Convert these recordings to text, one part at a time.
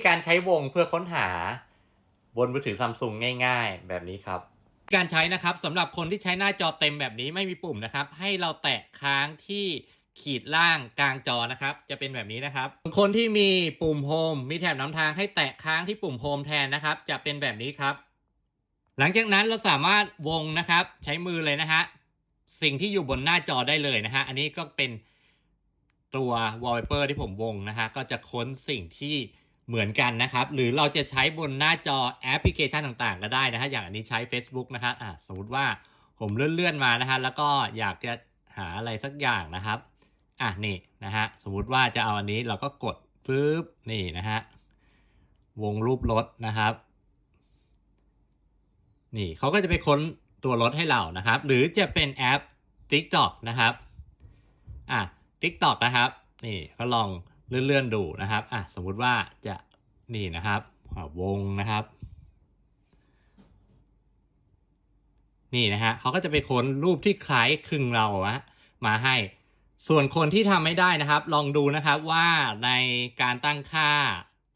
ีการใช้วงเพื่อค้นหาบนมือถือซัมซุงง่ายๆ แบบนี้ครับ การใช้นะครับสำหรับคนที่ใช้หน้าจอเต็มแบบนี้ไม่มีปุ่มนะครับ ให้เราแตะค้างที่ขีดล่างกลางจอนะครับ จะเป็นแบบนี้นะครับ คนที่มีปุ่มโฮมมีแถบนำทางให้แตะค้างที่ปุ่มโฮมแทนนะครับ จะเป็นแบบนี้ครับ หลังจากนั้นเราสามารถวงนะครับ ใช้มือเลยนะฮะสิ่งที่อยู่บนหน้าจอได้เลยนะฮะอันนี้ก็เป็นตัว wallpaper ที่ผมวงนะฮะก็จะค้นสิ่งที่ เหมือนกันนะครับ หรือเราจะใช้บนหน้าจอแอปพลิเคชันต่างๆ ก็ได้นะฮะอย่างอันนี้ใช้ Facebook นะฮะอะสมมติว่าผมเลื่อนๆมานะฮะแล้วก็อยากจะหาอะไรสักอย่างนะครับอะนี่นะฮะสมมติว่าจะเอาอันนี้เราก็กดปึ๊บนี่นะฮะวงรูปรถนะครับ นี่เขาก็จะไปค้นตัวรถให้เรานะครับ หรือจะเป็นแอป TikTok นะครับอะ TikTok นะครับ นี่ก็ลอง เลื่อนๆดูนะครับอะสมมุติว่าจะนี่นะครับวงนะครับ นี่นะฮะเขาก็จะไปค้นรูปที่คล้ายคลึงเราอะมาให้ ส่วนคนที่ทำไม่ได้นะครับ ลองดูนะครับว่าในการตั้งค่า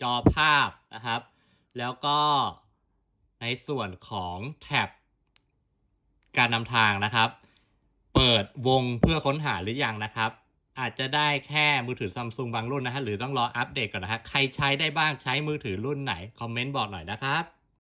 จอภาพนะครับ แล้วก็ในส่วนของแท็บการนำทางนะครับ เปิดวงเพื่อค้นหาหรือยังนะครับ อาจจะได้แค่มือถือซัมซุงบางรุ่นนะฮะหรือต้องรออัปเดตก่อนนะฮะใครใช้ได้บ้างใช้มือถือรุ่นไหน คอมเมนต์บอกหน่อยนะครับ